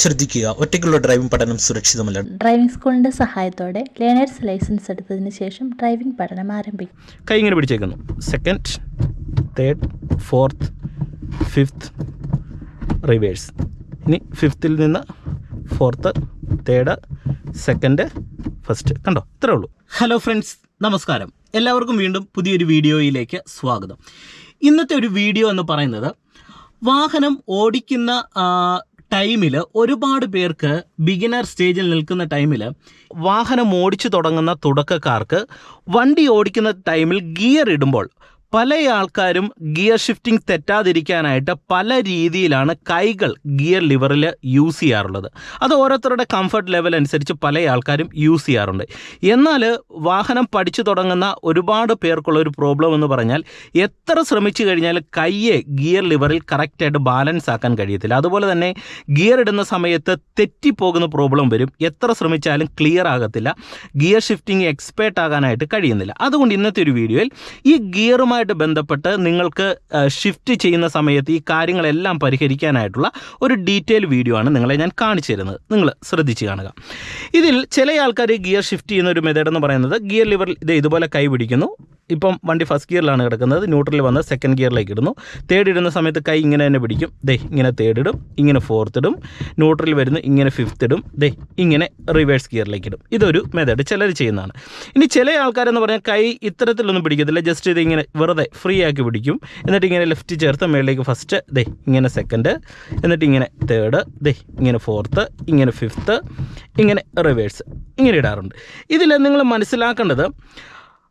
ശ്രദ്ധിക്കുക. ഒറ്റയ്ക്കുള്ള ഡ്രൈവിംഗ് പഠനം സുരക്ഷിതമല്ല. ഡ്രൈവിംഗ് സ്കൂളിന്റെ സഹായത്തോടെ ലേണേഴ്സ് ലൈസൻസ് എടുത്തതിന് ശേഷം ഡ്രൈവിംഗ് പഠനം ആരംഭിക്കും. കൈ ഇങ്ങനെ പിടിച്ചേക്കുന്നു. Second third fourth fifth reverse ഇനി ഫിഫ്ത്തിൽ നിന്ന് ഫോർത്ത് തേർഡ് സെക്കൻഡ് ഫസ്റ്റ് കണ്ടോ? ഇത്രേ ഉള്ളൂ. ഹലോ ഫ്രണ്ട്സ് നമസ്കാരം. എല്ലാവർക്കും വീണ്ടും പുതിയൊരു വീഡിയോയിലേക്ക് സ്വാഗതം. ഇന്നത്തെ ഒരു വീഡിയോ എന്ന് പറയുന്നത് വാഹനം ഓടിക്കുന്ന ടൈമിൽ ഒരുപാട് പേർക്ക് ബിഗിനർ സ്റ്റേജിൽ നിൽക്കുന്ന ടൈമിൽ വാഹനം ഓടിച്ചു തുടങ്ങുന്ന തുടക്കക്കാർക്ക് വണ്ടി ഓടിക്കുന്ന ടൈമിൽ ഗിയർ ഇടുമ്പോൾ പല ആൾക്കാരും ഗിയർ ഷിഫ്റ്റിംഗ് തെറ്റാതിരിക്കാനായിട്ട് പല രീതിയിലാണ് കൈകൾ ഗിയർ ലിവറിൽ യൂസ് ചെയ്യാറുള്ളത്. അത് ഓരോരുത്തരുടെ കംഫർട്ട് ലെവൽ അനുസരിച്ച് പല ആൾക്കാരും യൂസ് ചെയ്യാറുണ്ട്. എന്നാൽ വാഹനം പഠിച്ചു തുടങ്ങുന്ന ഒരുപാട് പേർക്കുള്ള ഒരു പ്രോബ്ലം എന്ന് പറഞ്ഞാൽ എത്ര ശ്രമിച്ചു കഴിഞ്ഞാൽ കൈയെ ഗിയർ ലിവറിൽ കറക്റ്റായിട്ട് ബാലൻസ് ആക്കാൻ കഴിയത്തില്ല. അതുപോലെ തന്നെ ഗിയർ ഇടുന്ന സമയത്ത് തെറ്റിപ്പോകുന്ന പ്രോബ്ലം വരും. എത്ര ശ്രമിച്ചാലും ക്ലിയർ ആകത്തില്ല. ഗിയർ ഷിഫ്റ്റിംഗ് എക്സ്പേർട്ട് ആകാനായിട്ട് കഴിയുന്നില്ല. അതുകൊണ്ട് ഇന്നത്തെ ഒരു വീഡിയോയിൽ ഈ ഗിയറുമായിട്ട് ബന്ധപ്പെട്ട് നിങ്ങൾക്ക് ഷിഫ്റ്റ് ചെയ്യുന്ന സമയത്ത് ഈ കാര്യങ്ങളെല്ലാം പരിഹരിക്കാനായിട്ടുള്ള ഒരു ഡീറ്റെയിൽ വീഡിയോ ആണ് നിങ്ങളെ ഞാൻ കാണിച്ചു തരുന്നത്. നിങ്ങൾ ശ്രദ്ധിച്ച് കാണുക. ഇതിൽ ചില ആൾക്കാർ ഗിയർ ഷിഫ്റ്റ് ചെയ്യുന്ന ഒരു മെത്തേഡ് എന്ന് പറയുന്നത് ഗിയർ ലിവർ ഇത് ഇതുപോലെ കൈ പിടിക്കുന്നു. ഇപ്പം വണ്ടി ഫസ്റ്റ് ഗിയറിലാണ് കിടക്കുന്നത്. ന്യൂട്രലിൽ വന്ന് സെക്കൻഡ് ഗിയറിലേക്ക് ഇടുന്നു. തേർഡ് ഇടുന്ന സമയത്ത് കൈ ഇങ്ങനെ തന്നെ പിടിക്കും. ദേ ഇങ്ങനെ തേർഡ് ഇടും ഇങ്ങനെ ഫോർത്ത് ഇടും. ന്യൂട്രലിൽ വരുന്നു ഇങ്ങനെ ഫിഫ്ത്ത് ഇടും. ദേ ഇങ്ങനെ റിവേഴ്സ് ഗിയറിലേക്ക് ഇടും. ഇതൊരു മെത്തേഡ് ചിലർ ചെയ്യുന്നതാണ്. ഇനി ചില ആൾക്കാരെന്ന് പറഞ്ഞാൽ കൈ ഇത്തരത്തിലൊന്നും പിടിക്കത്തില്ല. ജസ്റ്റ് ഇത് ഇങ്ങനെ വെറുതെ ഫ്രീ ആക്കി പിടിക്കും. എന്നിട്ട് ഇങ്ങനെ ലെഫ്റ്റ് ചേർത്ത് മേളിലേക്ക് ഫസ്റ്റ് ദേ ഇങ്ങനെ സെക്കൻഡ് എന്നിട്ട് ഇങ്ങനെ തേർഡ് ദേ ഇങ്ങനെ ഫോർത്ത് ഇങ്ങനെ ഫിഫ്ത്ത് ഇങ്ങനെ റിവേഴ്സ് ഇങ്ങനെ ഇടാറുണ്ട്. ഇതിൽ നിങ്ങൾ മനസ്സിലാക്കേണ്ടത്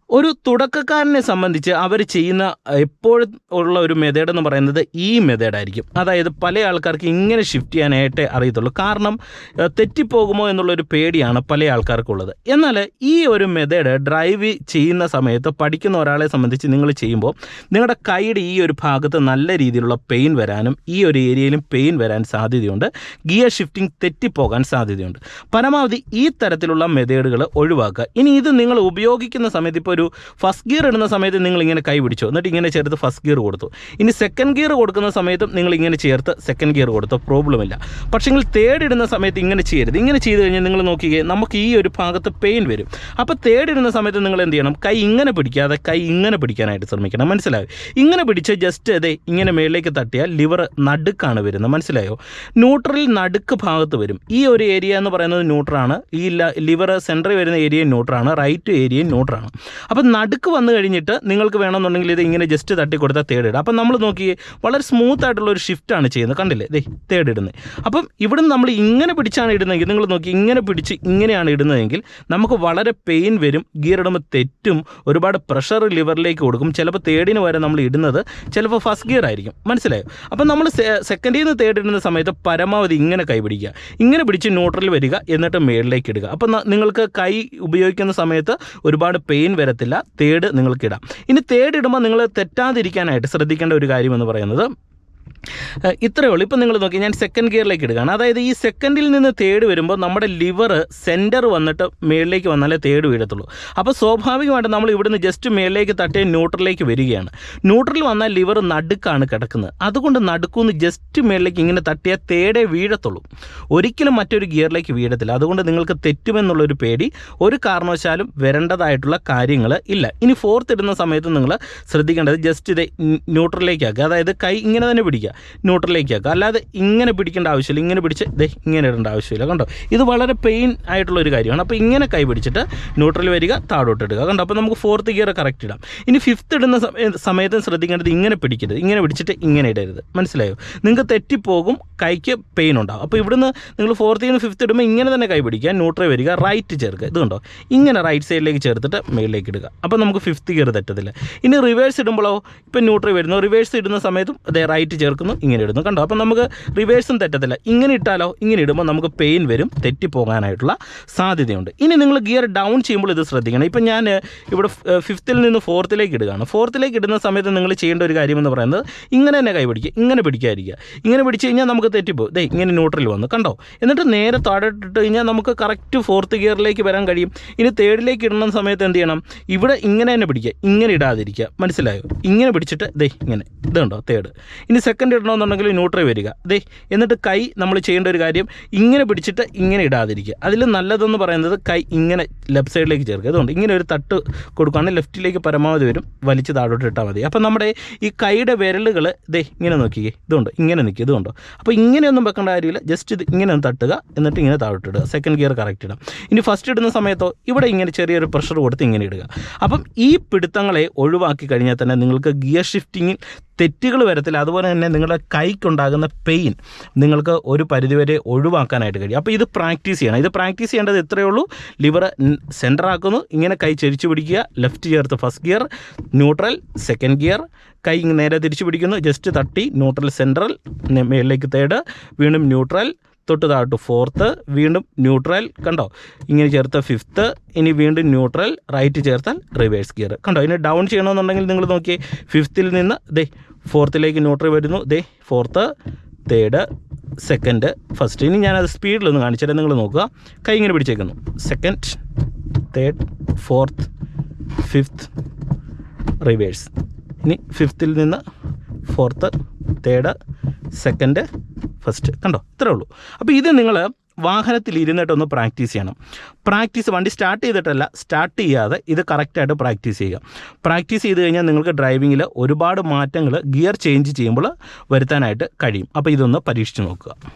ഒരു തുടക്കക്കാരനെ സംബന്ധിച്ച് അവർ ചെയ്യുന്ന എപ്പോഴും ഉള്ള ഒരു മെത്തേഡ് എന്ന് പറയുന്നത് ഈ മെത്തേഡായിരിക്കും അതായത് പല ആൾക്കാർക്ക് ഇങ്ങനെ ഷിഫ്റ്റ് ചെയ്യാനായിട്ടേ അറിയത്തുള്ളൂ. കാരണം തെറ്റിപ്പോകുമോ എന്നുള്ളൊരു പേടിയാണ് പല ആൾക്കാർക്കുള്ളത്. എന്നാൽ ഈ ഒരു മെത്തേഡ് ഡ്രൈവ് ചെയ്യുന്ന സമയത്ത് പഠിക്കുന്ന ഒരാളെ സംബന്ധിച്ച് നിങ്ങൾ ചെയ്യുമ്പോൾ നിങ്ങളുടെ കൈയുടെ ഈ ഒരു ഭാഗത്ത് നല്ല രീതിയിലുള്ള പെയിൻ വരാനും ഈ ഒരു ഏരിയയിലും പെയിൻ വരാൻ സാധ്യതയുണ്ട്. ഗിയർ ഷിഫ്റ്റിംഗ് തെറ്റിപ്പോകാൻ സാധ്യതയുണ്ട്. പരമാവധി ഈ തരത്തിലുള്ള മെത്തേഡുകൾ ഒഴിവാക്കുക. ഇനി ഇത് നിങ്ങൾ ഉപയോഗിക്കുന്ന സമയത്ത് ഇപ്പോൾ ഒരു ഫസ്റ്റ് ഗിയർ ഇടുന്ന സമയത്ത് നിങ്ങൾ ഇങ്ങനെ കൈ പിടിച്ചു. എന്നിട്ട് ഇങ്ങനെ ചേർത്ത് ഫസ്റ്റ് ഗിയർ കൊടുത്തു. ഇനി സെക്കൻഡ് ഗിയർ കൊടുക്കുന്ന സമയത്തും നിങ്ങൾ ഇങ്ങനെ ചേർത്ത് സെക്കൻഡ് ഗിയർ കൊടുത്തു. പ്രോബ്ലം ഇല്ല. പക്ഷേ നിങ്ങൾ തേർഡ് ഇടുന്ന സമയത്ത് ഇങ്ങനെ ചെയ്യരുത്. ഇങ്ങനെ ചെയ്ത് കഴിഞ്ഞാൽ നിങ്ങൾ നോക്കിയേ നമുക്ക് ഈ ഒരു ഭാഗത്ത് പെയിൻ വരും. അപ്പോൾ തേർഡ് ഇടുന്ന സമയത്ത് നിങ്ങൾ എന്ത് ചെയ്യണം? കൈ ഇങ്ങനെ പിടിക്കാതെ കൈ ഇങ്ങനെ പിടിക്കാനായിട്ട് ശ്രമിക്കണം. മനസ്സിലായോ? ഇങ്ങനെ പിടിച്ച് ജസ്റ്റ് അതെ ഇങ്ങനെ മേളിലേക്ക് തട്ടിയാൽ ലിവർ നടുക്കാണ് വരുന്നത്. മനസ്സിലായോ? ന്യൂട്രൽ നടുക്ക് ഭാഗത്ത് വരും. ഈ ഒരു ഏരിയ എന്ന് പറയുന്നത് ന്യൂട്രാണ് ഈ ലിവർ സെന്ററിൽ വരുന്ന ഏരിയ ന്യൂട്രാണ് റൈറ്റ് ഏരിയ ന്യൂട്രാണ് അപ്പം നടുക്ക് വന്നു കഴിഞ്ഞിട്ട് നിങ്ങൾക്ക് വേണമെന്നുണ്ടെങ്കിൽ ഇത് ഇങ്ങനെ ജസ്റ്റ് തട്ടി കൊടുത്താൽ തേർഡ് ഇടുക. അപ്പം നമ്മൾ നോക്കി വളരെ സ്മൂത്ത് ആയിട്ടുള്ള ഒരു ഷിഫ്റ്റ് ആണ് ചെയ്യുന്നത്. കണ്ടില്ലേ? ദേ തേർഡ് ഇടുന്നത്. അപ്പം ഇവിടുന്ന് നമ്മൾ ഇങ്ങനെ പിടിച്ചാണ് ഇടുന്നതെങ്കിൽ നിങ്ങൾ നോക്കി ഇങ്ങനെ പിടിച്ച് ഇങ്ങനെയാണ് ഇടുന്നതെങ്കിൽ നമുക്ക് വളരെ പെയിൻ വരും ഗിയർ ഇടുമ്പോൾ തെറ്റും ഒരുപാട് പ്രഷർ ലിവറിലേക്ക് കൊടുക്കും. ചിലപ്പോൾ തേടിന് വരെ നമ്മൾ ഇടുന്നത് ചിലപ്പോൾ ഫസ്റ്റ് ഗിയർ ആയിരിക്കും. മനസ്സിലായോ? അപ്പം നമ്മൾ സെക്കൻഡിൽ നിന്ന് തേർഡ് ഇടുന്ന സമയത്ത് പരമാവധി ഇങ്ങനെ കൈ പിടിക്കുക. ഇങ്ങനെ പിടിച്ച് ന്യൂട്രൽ വരിക എന്നിട്ട് മേളിലേക്ക് ഇടുക. അപ്പം നിങ്ങൾക്ക് കൈ ഉപയോഗിക്കുന്ന സമയത്ത് ഒരുപാട് പെയിൻ വരത്തില്ല തേർഡ് നിങ്ങൾക്ക് ഇടാം ഇനി തേർഡ് ഇടുമ്പോൾ നിങ്ങൾ തെറ്റാതിരിക്കാനായിട്ട് ശ്രദ്ധിക്കേണ്ട ഒരു കാര്യം എന്ന് പറയുന്നത് ഇത്രയേ ഉള്ളൂ. ഇപ്പം നിങ്ങൾ നോക്കി ഞാൻ സെക്കൻഡ് ഗിയറിലേക്ക് ഇടുകയാണ്. അതായത് ഈ സെക്കൻഡിൽ നിന്ന് തേർഡ് വരുമ്പോൾ നമ്മുടെ ലിവർ സെന്റർ വന്നിട്ട് മേളിലേക്ക് വന്നാലേ തേർഡ് വീഴത്തുള്ളൂ. അപ്പോൾ സ്വാഭാവികമായിട്ട് നമ്മൾ ഇവിടുന്ന് ജസ്റ്റ് മേളിലേക്ക് തട്ടി ന്യൂട്രലിലേക്ക് വരികയാണ്. ന്യൂട്രൽ വന്നാൽ ലിവർ നടുക്കാണ് കിടക്കുന്നത്. അതുകൊണ്ട് നടുക്കുന്ന് ജസ്റ്റ് മേളിലേക്ക് ഇങ്ങനെ തട്ടിയാൽ തേടേ വീഴത്തുള്ളൂ. ഒരിക്കലും മറ്റൊരു ഗിയറിലേക്ക് വീഴത്തില്ല. അതുകൊണ്ട് നിങ്ങൾക്ക് തെറ്റുമെന്നുള്ളൊരു പേടി. ഒരു കാരണവശാലും വരേണ്ടതായിട്ടുള്ള കാര്യങ്ങൾ ഇല്ല. ഇനി ഫോർത്ത് ഇടുന്ന സമയത്ത് നിങ്ങൾ ശ്രദ്ധിക്കേണ്ടത് ജസ്റ്റ് ഇത് ന്യൂട്രലിലേക്ക് ആക്കുക. അതായത് കൈ ഇങ്ങനെ തന്നെ പിടിക്കുക. ന്യൂട്രലിലേക്ക് ആക്കുക അല്ലാതെ ഇങ്ങനെ പിടിക്കേണ്ട ആവശ്യമില്ല. ഇങ്ങനെ പിടിച്ച് ദേ ഇങ്ങനെ ഇടേണ്ട ആവശ്യമില്ല. കണ്ടോ? ഇത് വളരെ പെയിൻ ആയിട്ടുള്ള ഒരു കാര്യമാണ്. അപ്പോൾ ഇങ്ങനെ കൈ പിടിച്ചിട്ട് ന്യൂട്രൽ വരിക താഴോട്ട് ഇടുക. കണ്ടോ? അപ്പോൾ നമുക്ക് ഫോർത്ത് ഗിയർ കറക്റ്റ് ഇടാം. ഇനി ഫിഫ്ത്ത് ഇടുന്ന സമയത്തും ശ്രദ്ധിക്കേണ്ടത് ഇങ്ങനെ പിടിക്കരുത്. ഇങ്ങനെ പിടിച്ചിട്ട് ഇങ്ങനെ ഇടരുത്. മനസ്സിലായോ? നിങ്ങൾക്ക് തെറ്റിപ്പോകും കൈക്ക് പെയിൻ ഉണ്ടാകും അപ്പോൾ ഇവിടുന്ന് നിങ്ങൾ ഫോർത്തിൽ നിന്ന് ഫിഫ്ത്ത് ഇടുമ്പോൾ ഇങ്ങനെ തന്നെ കൈ പിടിക്കുക ന്യൂട്രൽ വരിക റൈറ്റ് ചേർക്കുക. ഇത് കണ്ടോ? ഇങ്ങനെ റൈറ്റ് സൈഡിലേക്ക് ചേർത്തിട്ട് മേളിലേക്ക് ഇടുക. അപ്പോൾ നമുക്ക് ഫിഫ്ത്ത് ഗിയർ തെറ്റത്തില്ല. ഇനി റിവേഴ്സ് ഇടുമ്പോഴോ? ഇപ്പം ന്യൂട്രൽ വരുന്നു. റിവേഴ്സ് ഇടുന്ന സമയത്തും അതേ റൈറ്റ് ചേർക്കുന്നു ഇങ്ങനെ ഇടുന്നു കണ്ടോ? അപ്പം നമുക്ക് റിവേഴ്സും തെറ്റത്തില്ല. ഇങ്ങനെ ഇട്ടാലോ ഇങ്ങനെ ഇടുമ്പോൾ നമുക്ക് പെയിൻ വരും തെറ്റിപ്പോകാനായിട്ടുള്ള സാധ്യതയുണ്ട്. ഇനി നിങ്ങൾ ഗിയർ ഡൗൺ ചെയ്യുമ്പോൾ ഇത് ശ്രദ്ധിക്കണം. ഇപ്പം ഞാൻ ഇവിടെ ഫിഫ്ത്തിൽ നിന്ന് ഫോർത്തിലേക്ക് ഇടുകയാണ്. ഫോർത്തിലേക്ക് ഇടുന്ന സമയത്ത് നിങ്ങൾ ചെയ്യേണ്ട ഒരു കാര്യമെന്ന് പറയുന്നത് ഇങ്ങനെ തന്നെ കൈ പിടിക്കുക ഇങ്ങനെ പിടിക്കാതിരിക്കുക. ഇങ്ങനെ പിടിച്ച് കഴിഞ്ഞാൽ നമുക്ക് തെറ്റിപ്പോകും. ദേ ഇങ്ങനെ ന്യൂട്രൽ വന്നു. കണ്ടോ? എന്നിട്ട് നേരെ താഴെട്ടിട്ട് കഴിഞ്ഞാൽ നമുക്ക് കറക്റ്റ് ഫോർത്ത് ഗിയറിലേക്ക് വരാൻ കഴിയും. ഇനി തേർഡിലേക്ക് ഇടുന്ന സമയത്ത് എന്ത് ചെയ്യണം? ഇവിടെ ഇങ്ങനെ തന്നെ പിടിക്കുക. ഇങ്ങനെ ഇടാതിരിക്കുക. മനസ്സിലായോ? ഇങ്ങനെ പിടിച്ചിട്ട് ദേ ഇങ്ങനെ. ഇതുണ്ടോ? തേർഡ് ഇനി സെക്കൻഡ് സെക്കൻഡ് ഇടണമെന്നുണ്ടെങ്കിൽ ന്യൂട്രൽ വരിക. ദേ എന്നിട്ട് കൈ നമ്മൾ ചെയ്യേണ്ട ഒരു കാര്യം ഇങ്ങനെ പിടിച്ചിട്ട് ഇങ്ങനെ ഇടാതിരിക്കുക. അതിൽ നല്ലതെന്ന് പറയുന്നത് കൈ ഇങ്ങനെ ലെഫ്റ്റ് സൈഡിലേക്ക് ചേർക്കുക. അതുകൊണ്ട് ഇങ്ങനെ ഒരു തട്ട് കൊടുക്കുകയാണെങ്കിൽ ലെഫ്റ്റിലേക്ക് പരമാവധി വരും. വലിച്ച് താഴോട്ട് ഇട്ടാൽ മതി. അപ്പോൾ നമ്മുടെ ഈ കൈയുടെ വിരലുകൾ ദേ ഇങ്ങനെ നോക്കിക്കേ. ഇതുകൊണ്ട് ഇങ്ങനെ നിൽക്കുക. ഇതുകൊണ്ട് അപ്പോൾ ഇങ്ങനെയൊന്നും വെക്കേണ്ട കാര്യമില്ല. ജസ്റ്റ് ഇത് ഇങ്ങനെ ഒന്ന് തട്ടുക എന്നിട്ട് ഇങ്ങനെ താഴോട്ട് ഇടുക. സെക്കൻഡ് ഗിയർ കറക്റ്റ് ഇടാം. ഇനി ഫസ്റ്റ് ഇടുന്ന സമയത്തോ ഇവിടെ ഇങ്ങനെ ചെറിയൊരു പ്രഷർ കൊടുത്ത് ഇങ്ങനെ ഇടുക. അപ്പം ഈ പിടുത്തങ്ങളെ ഒഴിവാക്കി കഴിഞ്ഞാൽ തന്നെ നിങ്ങൾക്ക് ഗിയർ ഷിഫ്റ്റിങ്ങിൽ തെറ്റുകൾ വരത്തില്ല. അതുപോലെ തന്നെ നിങ്ങളുടെ കൈക്കുണ്ടാകുന്ന പെയിൻ നിങ്ങൾക്ക് ഒരു പരിധിവരെ ഒഴിവാക്കാനായിട്ട് കഴിയും. അപ്പോൾ ഇത് പ്രാക്ടീസ് ചെയ്യണം. ഇത് പ്രാക്ടീസ് ചെയ്യേണ്ടത് ഇത്രയേ ഉള്ളൂ. ലിവർ സെന്റർ ആക്കുന്നു. ഇങ്ങനെ കൈ ചെരിച്ചു പിടിക്കുക. ലെഫ്റ്റ് ചേർത്ത് first gear neutral second gear കൈ നേരെ തിരിച്ചു പിടിക്കുന്നു. ജസ്റ്റ് തട്ടി. ന്യൂട്രൽ സെൻട്രൽ മേളിലേക്ക് തേർഡ് വീണ്ടും ന്യൂട്രൽ തൊട്ട് താഴോട്ട് ഫോർത്ത് വീണ്ടും ന്യൂട്രൽ കണ്ടോ? ഇങ്ങനെ ചേർത്ത ഫിഫ്ത്ത് ഇനി വീണ്ടും ന്യൂട്രൽ റൈറ്റ് ചേർത്താൽ റിവേഴ്സ് ഗിയർ കണ്ടോ? ഇനി ഡൗൺ ചെയ്യണമെന്നുണ്ടെങ്കിൽ നിങ്ങൾ നോക്കിയേ ഫിഫ്ത്തിൽ നിന്ന് ദേ ഫോർത്തിലേക്ക് ന്യൂട്രൽ വരുന്നു. ദേ ഫോർത്ത് തേർഡ് സെക്കൻഡ് ഫസ്റ്റ് ഇനി ഞാനത് സ്പീഡിലൊന്ന് കാണിച്ചുതരാം നിങ്ങൾ നോക്കുക. കൈ ഇങ്ങനെ പിടിച്ചേക്കുന്നു. Second third fourth fifth reverse ഇനി ഫിഫ്ത്തിൽ നിന്ന് ഫോർത്ത് തേർഡ് സെക്കൻഡ് ഫസ്റ്റ്. കണ്ടോ? ഇത്രേ ഉള്ളൂ. അപ്പോൾ ഇത് നിങ്ങൾ വാഹനത്തിൽ ഇരുന്നിട്ടൊന്ന് പ്രാക്ടീസ് ചെയ്യണം. പ്രാക്ടീസ് വണ്ടി സ്റ്റാർട്ട് ചെയ്തിട്ടല്ല സ്റ്റാർട്ട് ചെയ്യാതെ ഇത് കറക്റ്റായിട്ട് പ്രാക്ടീസ് ചെയ്യുക. പ്രാക്ടീസ് ചെയ്ത് കഴിഞ്ഞാൽ നിങ്ങൾക്ക് ഡ്രൈവിങ്ങിൽ ഒരുപാട് മാറ്റങ്ങൾ ഗിയർ ചേഞ്ച് ചെയ്യുമ്പോൾ വരുത്താനായിട്ട് കഴിയും. അപ്പോൾ ഇതൊന്ന് പരീക്ഷിച്ച് നോക്കുക.